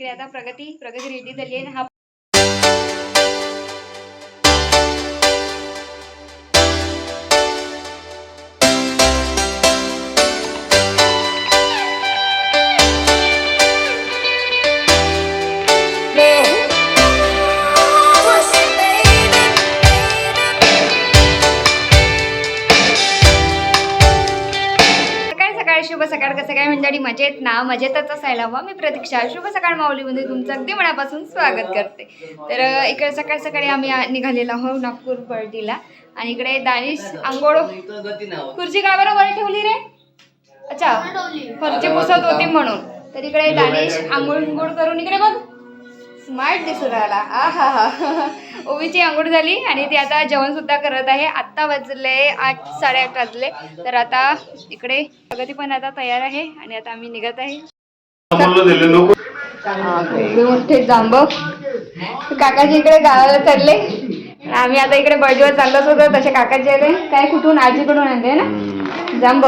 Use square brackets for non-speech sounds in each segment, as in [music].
तिकडे आता प्रगती प्रगती रेडी झाली आहे आणि हा कसं मंडळी मजेत ना मजेतच असायला हवा. मी प्रतीक्षा शुभ सकाळ माऊलीमध्ये तुमचं अगदी मनापासून स्वागत करते. तर इकडे सकाळ सकाळी आम्ही निघालेलो आहोत नागपूर बर्डीला आणि इकडे दानिश आंघोळ खुर्ची का बरं वर ठेवली रे? अच्छा फरची पुसत होती म्हणून. तर इकडे दानिश आंघोळ करून इकडे बघ. स्मार्ट दिसू राहिला. आ हा हा ओवीची आंघोळ झाली आणि ती आता जेवण सुद्धा करत आहे. आत्ता वाजले आठ साडेआठ वाजले. तर आता इकडे प्रगती पण आता तयार आहे आणि आता आम्ही निघत आहे. मोठे जांब. काकाजी इकडे गावाला चालले. आणि आम्ही आता इकडे बर्डीवर चाललोच होतो तसे काकाजी आले. काय कुठून? आजीकडून आणले ना? जांब.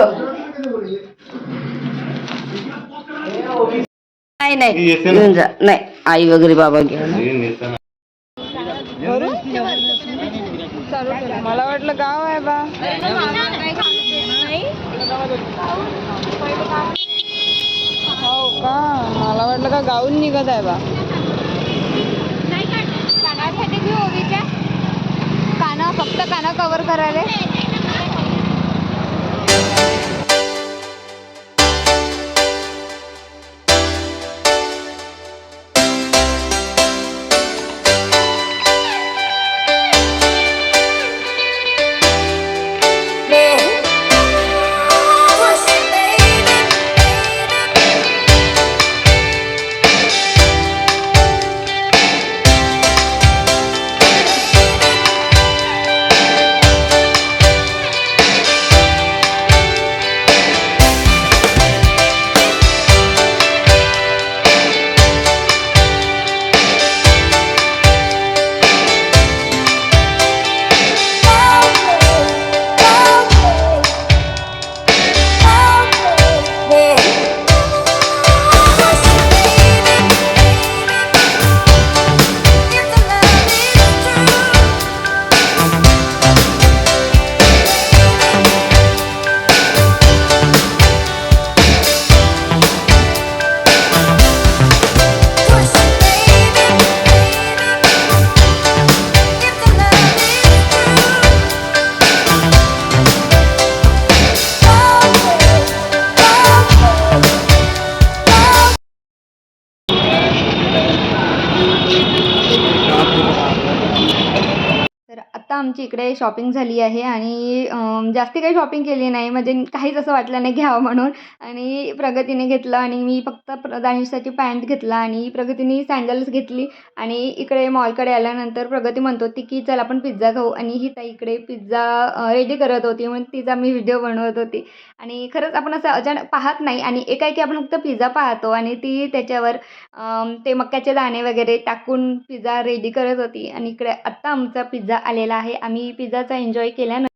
नाही नाही. घेऊन जा. नाही आई वगैरे बाबा घ्या मला वाटलं गाव आहे बा. हो का? मला वाटलं का गाऊन निघत आहे बा. कानासाठी घेऊ काना फक्त काना कव्हर करायला? आत्ता आमची इकडे शॉपिंग झाली आहे आणि जास्त जास्ती काही शॉपिंग केली नाही. म्हणजे काहीच असं वाटलं नाही घ्यावं म्हणून. आणि प्रगतीने घेतलं आणि मी फक्त प्र दानिशसाठी पॅन्ट घेतला आणि प्रगतीने सँडल्स घेतली. आणि इकडे मॉलकडे आल्यानंतर प्रगती म्हणत होती की चल आपण पिझ्झा खाऊ. आणि ही ताई इकडे पिझ्झा रेडी करत होती. म्हणून तिचा मी व्हिडिओ बनवत होती. आणि खरंच आपण असं अचानक पाहत नाही. आणि एकाएकी आपण फक्त पिझ्झा पाहतो आणि ती त्याच्यावर ते मक्याचे दाणे वगैरे टाकून पिझ्झा रेडी करत होती. आणि इकडे आत्ता आमचा पिझ्झा आलेला आहे. आम्ही पिझ्झाचा एन्जॉय केल्यानंतर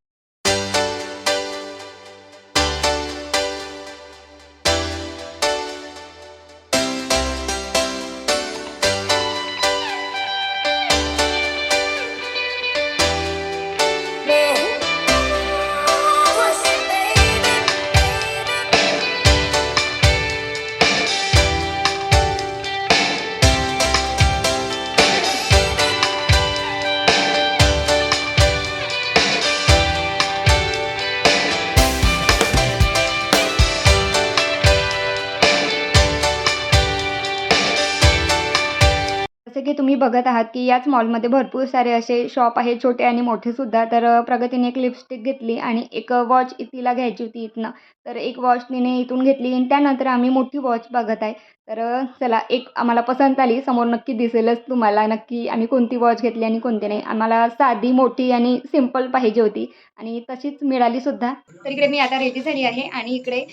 बघत आहात की याच मॉलमध्ये भरपूर सारे असे शॉप आहे छोटे आणि मोठे सुद्धा. तर प्रगतीने एक लिपस्टिक घेतली आणि एक वॉच तिला घ्यायची होती इथनं. तर एक वॉच तिने इथून घेतली आणि त्यानंतर आम्ही मोठी वॉच बघत आहे. तर चला एक आम्हाला पसंत आली. समोर नक्की दिसेलच तुम्हाला नक्की आम्ही कोणती वॉच घेतली आणि कोणती नाही. आम्हाला साधी मोठी आणि सिंपल पाहिजे होती आणि तशीच मिळाली सुद्धा. तर इकडे मी आता रेडी झाली आहे आणि इकडे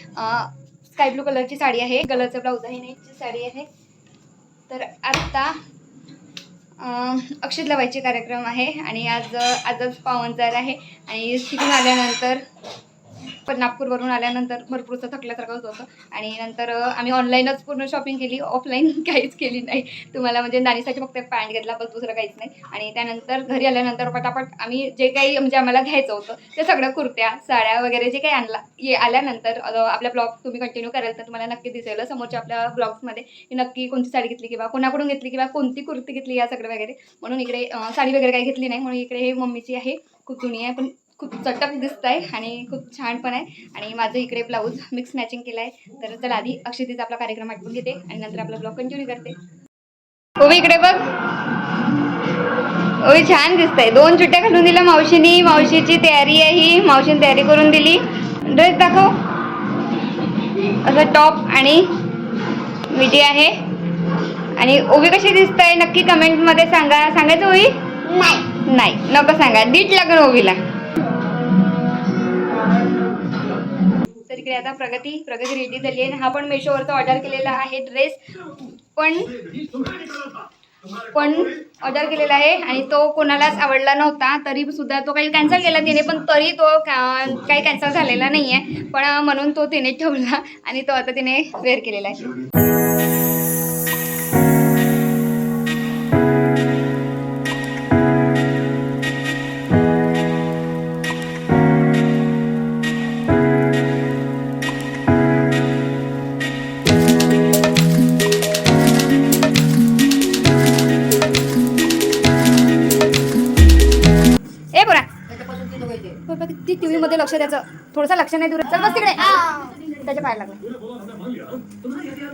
स्काय ब्लू कलरची साडी आहे. कलरचं ब्लाऊज आहे नेटची साडी आहे. तर आत्ता अक्षत लावायचे कार्यक्रम आहे आणि आज आजच पाहुणचार आहे आणि तिथून आल्यानंतर पण नागपूरवरून आल्यानंतर भरपूरचं थकल्यासारखं होत होतं. आणि नंतर आम्ही ऑनलाईनच पूर्ण शॉपिंग केली. ऑफलाईन [laughs] काहीच केली नाही. तुम्हाला म्हणजे नानीसाठी फक्त पॅन्ट घेतला पण दुसरं काहीच नाही. आणि त्यानंतर घरी आल्यानंतर पटापट आम्ही जे काही म्हणजे आम्हाला घ्यायचं होतं ते सगळं कुर्त्या साड्या वगैरे जे काही आणला ये आल्यानंतर आपल्या आपला ब्लॉग तुम्ही कंटिन्यू कराल तर तुम्हाला नक्की दिसेल. समोरच्या आपल्या ब्लॉग्समध्ये की नक्की कोणती साडी घेतली किंवा कोणाकडून घेतली किंवा कोणती कुर्ती घेतली या सगळं वगैरे. म्हणून इकडे साडी वगैरे काही घेतली नाही. म्हणून इकडे हे मम्मीची आहे. खूप जुनी आहे पण खूप चटक दिसत आहे आणि खूप छान पण आहे. आणि माझं इकडे ब्लाऊज मिक्स मॅचिंग केलं आहे तर चला आधी अक्षतीचा आपला कार्यक्रम आटपून घेते आणि नंतर आपला ब्लॉग कंटिन्यू करते. ओवी इकडे बघ. ओवी छान दिसतंय. दोन चुट्ट्या घालून दिल्या मावशीनी. मावशीची तयारी आहे ही. मावशीने तयारी करून दिली. ड्रेस दाखव. असं टॉप आणि मिडी आहे. आणि ओवी कशी दिसतंय? नक्की कमेंटमध्ये सांगा. सांगायचं ओवी नाही. नाही. नको सांगा. दीट लागेल ओवीला तिकडे आता प्रगती प्रगती रेडी झाली आहे. हा पण मेशोवरचा ऑर्डर केलेला आहे ड्रेस पण पण ऑर्डर केलेला आहे आणि तो कोणालाच आवडला नव्हता. तरी सुद्धा तो काही कॅन्सल केला तिने पण तरी तो काही कॅन्सल झालेला नाही आहे पण म्हणून तो तिने ठेवला आणि तो आता तिने वेअर केलेला आहे. ती टीव्ही मध्ये लक्ष द्यायचं. थोडंसं लक्ष नाही दूर चल बस तिकडे. त्याच्या पाय लागला.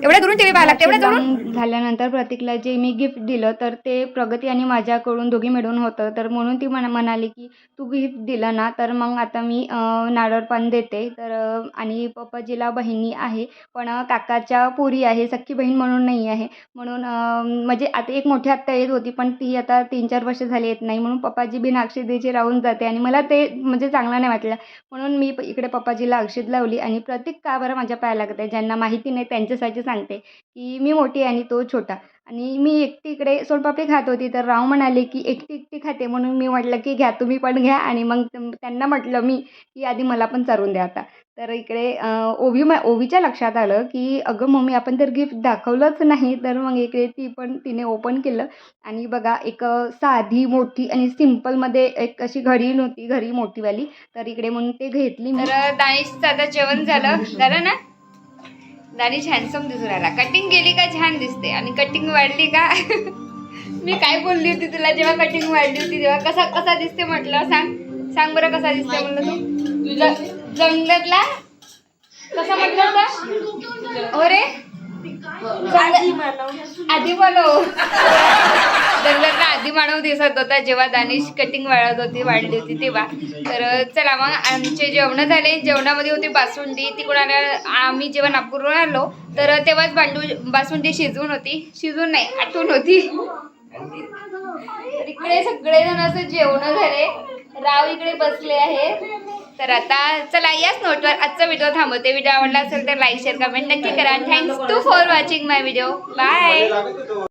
एवढ्या दुरून टीव्ही पाहायला लागते एवढ्या दुरून? झाल्यानंतर प्रतीकला जे मी गिफ्ट दिलं तर ते प्रगती आणि माझ्याकडून दोघी मिळून होतं. तर म्हणून ती म्हणा म्हणाली की तू गिफ्ट दिलं ना तर मग आता मी अं, नारळ पान देते. तर अं, आणि पप्पाजीला बहिणी आहे पण अं, काकाच्या पोरी आहे सख्खी बहीण म्हणून नाही आहे. म्हणून अं, म्हणजे आता एक मोठी आत्या येत होती पण ती आता तीन चार वर्ष झाली येत नाही. म्हणून पप्पाजी बिन अक्षदेची राहून जाते आणि मला ते म्हणजे चांगलं नाही वाटलं. म्हणून मी प- इकडे पप्पाजीला अक्षद लावली आणि प्रतीक का बरं माझ्या पाया लागत आहे ज्यांना माहिती नाही त्यांच्यासाठी सांगते की मी मोठी आणि तो छोटा. आणि मी एकटी इकडे सोनपापडी खात होती तर राव म्हणाले की एकटी एकटी खाते. म्हणून मी म्हटलं की घ्या तुम्ही पण घ्या. आणि मग त्यांना म्हटलं मी की आधी मला पण चारून द्या आता. तर इकडे ओवी म ओवीच्या लक्षात आलं की अगं मम्मी आपण तर गिफ्ट दाखवलंच नाही. तर मग इकडे ती पण तिने ओपन केलं. आणि बघा एक साधी मोठी आणि सिम्पलमध्ये एक अशी घडी नव्हती घरी मोठीवाली. तर इकडे म्हणून ते घेतली तर दानिशचं आता जेवण झालं. झालं ना? दानिश हँडसम दिसून राहिला कटिंग गेली का छान दिसते. आणि कटिंग वाढली का? [laughs] मी काय बोलली होती तुला जेव्हा कटिंग वाढली होती तेव्हा? कसा कसा दिसते म्हटलं? सांग. सांग बरं कसा दिसते म्हणलं तू? जंगलातला? कसा म्हटलं होता? अरे आधी बनव. जंगलातला आधी मानव दिसत होता जेव्हा दानिश कटिंग वाढत होती वाढली होती तेव्हा. तर चला मग आमचे जेवण झाले. जेवणामध्ये होती बासुंदी तिकडून आल्या आम्ही जेव्हा नागपूरवरून आलो तर तेव्हाच बांडू बासुंदी शिजवून होती. शिजवून नाही आठवून होती. इकडे सगळेजण असं जेवण झाले. राव इकडे बसले आहे तर आता चला याच नोटवर आजचा व्हिडिओ थांबवते. व्हिडिओ आवडला असेल तर लाईक शेअर कमेंट नक्की करा. Thanks to for watching my video bye